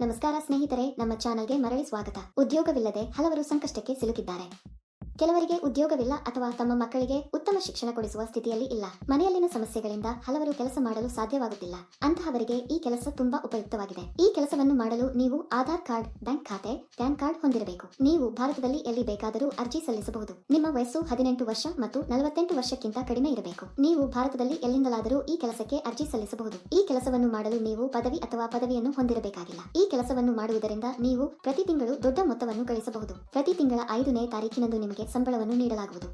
ನಮಸ್ಕಾರ ಸ್ನೇಹಿತರೆ ನಮ್ಮ ಚಾನಲ್ಗೆ ಮರಳಿ ಸ್ವಾಗತ. ಉದ್ಯೋಗವಿಲ್ಲದೆ ಹಲವರು ಸಂಕಷ್ಟಕ್ಕೆ ಸಿಲುಕಿದ್ದಾರೆ. ಕೆಲವರಿಗೆ ಉದ್ಯೋಗವಿಲ್ಲ ಅಥವಾ ತಮ್ಮ ಮಕ್ಕಳಿಗೆ ಉತ್ತಮ ಶಿಕ್ಷಣ ಕೊಡಿಸುವ ಸ್ಥಿತಿಯಲ್ಲಿ ಇಲ್ಲ. ಮನೆಯಲ್ಲಿನ ಸಮಸ್ಯೆಗಳಿಂದ ಹಲವರು ಕೆಲಸ ಮಾಡಲು ಸಾಧ್ಯವಾಗುತ್ತಿಲ್ಲ. ಅಂತಹವರಿಗೆ ಈ ಕೆಲಸ ತುಂಬಾ ಉಪಯುಕ್ತವಾಗಿದೆ. ಈ ಕೆಲಸವನ್ನು ಮಾಡಲು ನೀವು ಆಧಾರ್ ಕಾರ್ಡ್, ಬ್ಯಾಂಕ್ ಖಾತೆ, ಪ್ಯಾನ್ ಕಾರ್ಡ್ ಹೊಂದಿರಬೇಕು. ನೀವು ಭಾರತದಲ್ಲಿ ಎಲ್ಲಿ ಬೇಕಾದರೂ ಅರ್ಜಿ ಸಲ್ಲಿಸಬಹುದು. ನಿಮ್ಮ ವಯಸ್ಸು ಹದಿನೆಂಟು ವರ್ಷ ಮತ್ತು ನಲವತ್ತೆಂಟು ವರ್ಷಕ್ಕಿಂತ ಕಡಿಮೆ ಇರಬೇಕು. ನೀವು ಭಾರತದಲ್ಲಿ ಎಲ್ಲಿಂದಲಾದರೂ ಈ ಕೆಲಸಕ್ಕೆ ಅರ್ಜಿ ಸಲ್ಲಿಸಬಹುದು. ಈ ಕೆಲಸವನ್ನು ಮಾಡಲು ನೀವು ಪದವಿ ಅಥವಾ ಪದವಿಯನ್ನು ಹೊಂದಿರಬೇಕಾಗಿಲ್ಲ. ಈ ಕೆಲಸವನ್ನು ಮಾಡುವುದರಿಂದ ನೀವು ಪ್ರತಿ ತಿಂಗಳು ದೊಡ್ಡ ಮೊತ್ತವನ್ನು ಗಳಿಸಬಹುದು. ಪ್ರತಿ ತಿಂಗಳ ಐದನೇ ತಾರೀಕಿನಂದು ನಿಮಗೆ ಸಂಬಳವನ್ನು ನೀಡಲಾಗುವುದು.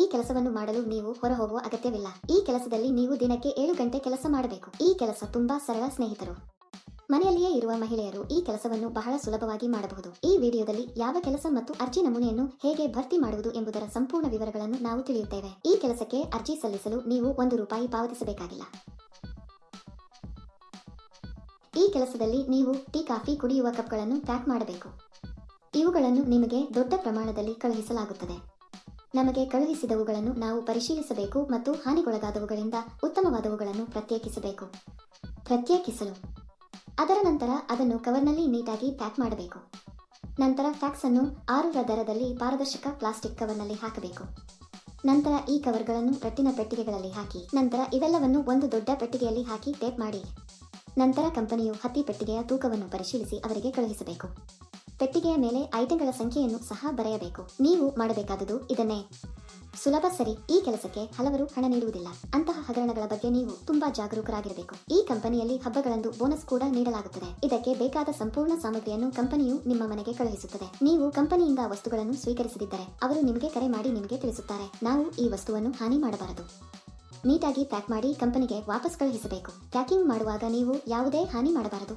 ಈ ಕೆಲಸವನ್ನು ಮಾಡಲು ನೀವು ಹೊರ ಹೋಗುವ ಅಗತ್ಯವಿಲ್ಲ. ಈ ಕೆಲಸದಲ್ಲಿ ನೀವು ದಿನಕ್ಕೆ ಏಳು ಗಂಟೆ ಕೆಲಸ ಮಾಡಬೇಕು. ಈ ಕೆಲಸ ತುಂಬಾ ಸರಳ ಸ್ನೇಹಿತರು. ಮನೆಯಲ್ಲಿಯೇ ಇರುವ ಮಹಿಳೆಯರು ಈ ಕೆಲಸವನ್ನು ಬಹಳ ಸುಲಭವಾಗಿ ಮಾಡಬಹುದು. ಈ ವಿಡಿಯೋದಲ್ಲಿ ಯಾವ ಕೆಲಸ ಮತ್ತು ಅರ್ಜಿ ನಮೂನೆಯನ್ನು ಹೇಗೆ ಭರ್ತಿ ಮಾಡುವುದು ಎಂಬುದರ ಸಂಪೂರ್ಣ ವಿವರಗಳನ್ನು ನಾವು ತಿಳಿಯುತ್ತೇವೆ. ಈ ಕೆಲಸಕ್ಕೆ ಅರ್ಜಿ ಸಲ್ಲಿಸಲು ನೀವು ಒಂದು ರೂಪಾಯಿ ಪಾವತಿಸಬೇಕಾಗಿಲ್ಲ. ಈ ಕೆಲಸದಲ್ಲಿ ನೀವು ಟೀ, ಕಾಫಿ ಕುಡಿಯುವ ಕಪ್ಗಳನ್ನು ಪ್ಯಾಕ್ ಮಾಡಬೇಕು. ಇವುಗಳನ್ನು ನಿಮಗೆ ದೊಡ್ಡ ಪ್ರಮಾಣದಲ್ಲಿ ಕಳುಹಿಸಲಾಗುತ್ತದೆ. ನಮಗೆ ಕಳುಹಿಸಿದವುಗಳನ್ನು ನಾವು ಪರಿಶೀಲಿಸಬೇಕು ಮತ್ತು ಹಾನಿಗೊಳಗಾದವುಗಳಿಂದ ಉತ್ತಮವಾದವುಗಳನ್ನು ಪ್ರತ್ಯೇಕಿಸಬೇಕು. ಪ್ರತ್ಯೇಕಿಸಲು. ಅದರ ನಂತರ ಅದನ್ನು ಕವರ್ನಲ್ಲಿ ನೀಟಾಗಿ ಪ್ಯಾಕ್ ಮಾಡಬೇಕು. ನಂತರ ಫ್ಯಾಕ್ಸ್ ಅನ್ನು ಆರುರ ದರದಲ್ಲಿ ಪಾರದರ್ಶಕ ಪ್ಲಾಸ್ಟಿಕ್ ಕವರ್ನಲ್ಲಿ ಹಾಕಬೇಕು. ನಂತರ ಈ ಕವರ್ಗಳನ್ನು ರಟ್ಟಿನ ಪೆಟ್ಟಿಗೆಗಳಲ್ಲಿ ಹಾಕಿ, ನಂತರ ಇವೆಲ್ಲವನ್ನು ಒಂದು ದೊಡ್ಡ ಪೆಟ್ಟಿಗೆಯಲ್ಲಿ ಹಾಕಿ ಟೇಪ್ ಮಾಡಿ. ನಂತರ ಕಂಪನಿಯು ಹತ್ತಿ ಪೆಟ್ಟಿಗೆಯ ತೂಕವನ್ನು ಪರಿಶೀಲಿಸಿ ಅವರಿಗೆ ಕಳುಹಿಸಬೇಕು. ಪೆಟ್ಟಿಗೆಯ ಮೇಲೆ ಐಟಂಗಳ ಸಂಖ್ಯೆಯನ್ನು ಸಹ ಬರೆಯಬೇಕು. ನೀವು ಮಾಡಬೇಕಾದುದು ಇದನ್ನೇ. ಸುಲಭ ಸರಿ, ಈ ಕೆಲಸಕ್ಕೆ ಹಲವರು ಹಣ ನೀಡುವುದಿಲ್ಲ. ಅಂತಹ ಹಗರಣಗಳ ಬಗ್ಗೆ ನೀವು ತುಂಬಾ ಜಾಗರೂಕರಾಗಿರಬೇಕು. ಈ ಕಂಪನಿಯಲ್ಲಿ ಹಬ್ಬಗಳಂದು ಬೋನಸ್ ಕೂಡ ನೀಡಲಾಗುತ್ತದೆ. ಇದಕ್ಕೆ ಬೇಕಾದ ಸಂಪೂರ್ಣ ಸಾಮಗ್ರಿಯನ್ನು ಕಂಪನಿಯು ನಿಮ್ಮ ಮನೆಗೆ ಕಳುಹಿಸುತ್ತದೆ. ನೀವು ಕಂಪನಿಯಿಂದ ವಸ್ತುಗಳನ್ನು ಸ್ವೀಕರಿಸದಿದ್ದರೆ ಅವರು ನಿಮಗೆ ಕರೆ ಮಾಡಿ ನಿಮಗೆ ತಿಳಿಸುತ್ತಾರೆ. ನಾವು ಈ ವಸ್ತುವನ್ನು ಹಾನಿ ಮಾಡಬಾರದು. ನೀಟಾಗಿ ಪ್ಯಾಕ್ ಮಾಡಿ ಕಂಪನಿಗೆ ವಾಪಸ್ ಕಳುಹಿಸಬೇಕು. ಪ್ಯಾಕಿಂಗ್ ಮಾಡುವಾಗ ನೀವು ಯಾವುದೇ ಹಾನಿ ಮಾಡಬಾರದು.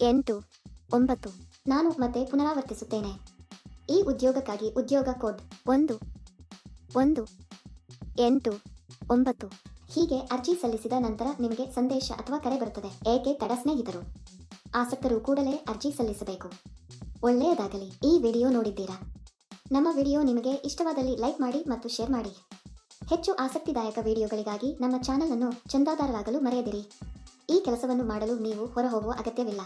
ಎಂಟು, ಒಂಬತ್ತು, ನಾನು ಮತ್ತೆ ಪುನರಾವರ್ತಿಸುತ್ತೇನೆ. ಈ ಉದ್ಯೋಗಕ್ಕಾಗಿ ಉದ್ಯೋಗ ಕೋಡ್ ಒಂದು ಒಂದು, ಎಂಟು, ಒಂಬತ್ತು ಹೀಗೆ ಅರ್ಜಿ ಸಲ್ಲಿಸಿದ ನಂತರ ನಿಮಗೆ ಸಂದೇಶ ಅಥವಾ ಕರೆ ಬರುತ್ತದೆ. ಏಕೆ ತಡ ಸ್ನೇಹಿತರು? ಆಸಕ್ತರು ಕೂಡಲೇ ಅರ್ಜಿ ಸಲ್ಲಿಸಬೇಕು. ಒಳ್ಳೆಯದಾಗಲಿ. ಈ ವಿಡಿಯೋ ನೋಡಿದ್ದೀರಾ? ನಮ್ಮ ವಿಡಿಯೋ ನಿಮಗೆ ಇಷ್ಟವಾದಲ್ಲಿ ಲೈಕ್ ಮಾಡಿ ಮತ್ತು ಶೇರ್ ಮಾಡಿ. ಹೆಚ್ಚು ಆಸಕ್ತಿದಾಯಕ ವಿಡಿಯೋಗಳಿಗಾಗಿ ನಮ್ಮ ಚಾನಲ್ ಅನ್ನು ಚಂದಾದಾರರಾಗಲು ಮರೆಯದಿರಿ. ಈ ಕೆಲಸವನ್ನು ಮಾಡಲು ನೀವು ಹೊರಹೋಗುವ ಅಗತ್ಯವಿಲ್ಲ.